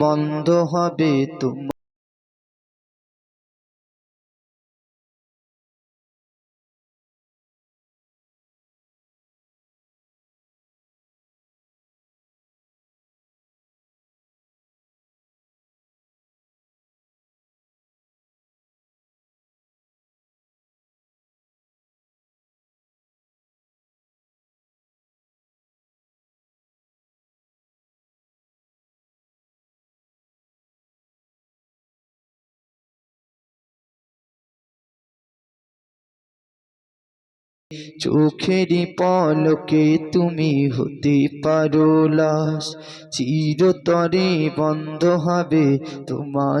বন্ধ হবে তোমার চোখেরই পলকে তুমি হতে পারো লাশ। চিরতরে বন্ধ হবে তোমার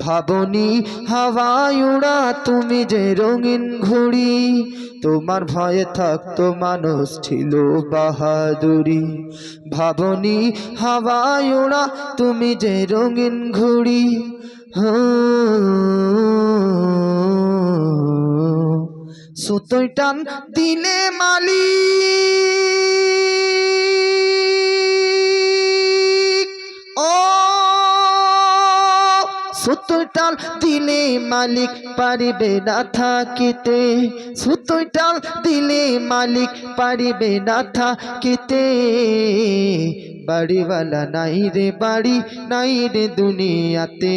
ভাবনি হাওয়ায় উড়া তুমি যে রঙিন ঘুড়ি। তোমার ভয়ে থাকতো মানুষ ছিল বাহাদুরি। ভাবনি হাওয়ায় উড়া তুমি যে রঙিন ঘুড়ি। সুতোই টান দিলে মালিক সুতোই টান দিলে মালিক পারিবে না থাকিতে। সুতোটাল দিলে মালিক পারিবে না থাকিতে। বাড়িওয়ালা নাই রে, বাড়ি নাই রে দুনিয়াতে।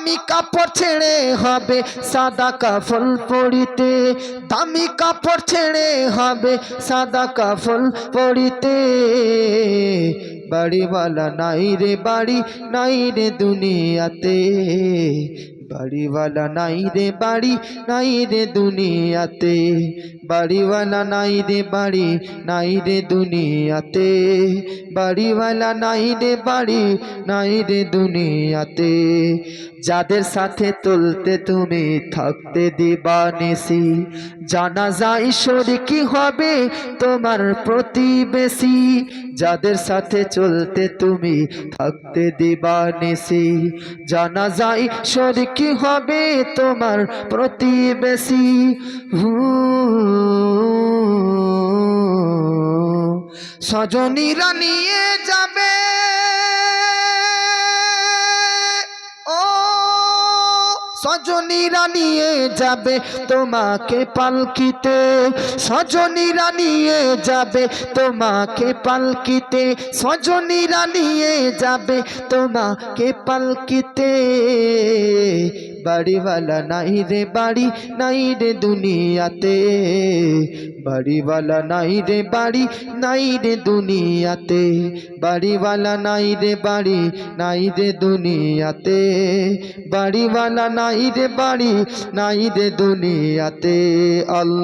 দামি কাপড় ছেড়ে হবে সাদা কাফল পরিতে। দামি কাপড় ছেড়ে হবে সাদা কাফল পরিতে। বাড়িওয়ালা নাই রে বাড়ি, নাই রে দুনিয়াতে। বাড়িওয়ালা নাই রে বাড়ি, নাই রে দুনিয়াতে। বাড়িওয়ালা নাই রে বাড়ি, নাই রে দুনিয়াতে। বাড়িওয়ালা নাই রে বাড়ি, নাই রে দুনিয়াতে। যাদের সাথে তুলতে তুমি থাকতে দিবা নিশি জানা যায় কি হবে তোমার প্রতিবেশী যাদের সাথে চলতে তুমি থাকতে দিবা নিশি জানা যায় কি হবে তোমার প্রতিবেশী? হু সজনীরা নিয়ে যাবে। সজনীরা নিয়ে যাবে তোমাকে পালকিতে। সজনীরা নিয়ে যাবে তোমাকে পালকিতে। সজনীরা নিয়ে যাবে তোমাকে পালকিতে। বাড়িওয়ালা নাই রে বাড়ি, নাই রে দুনিয়াতে। বাড়িওয়ালা নাই রে বাড়ি, নাই রে দুনিয়াতে। বাড়িওয়ালা নাই রে বাড়ি, নাই রে দুনিয়াতে। বাড়িওয়ালা নাই রে বাড়ি, নাই রে দুনিয়াতে। আল্লাহ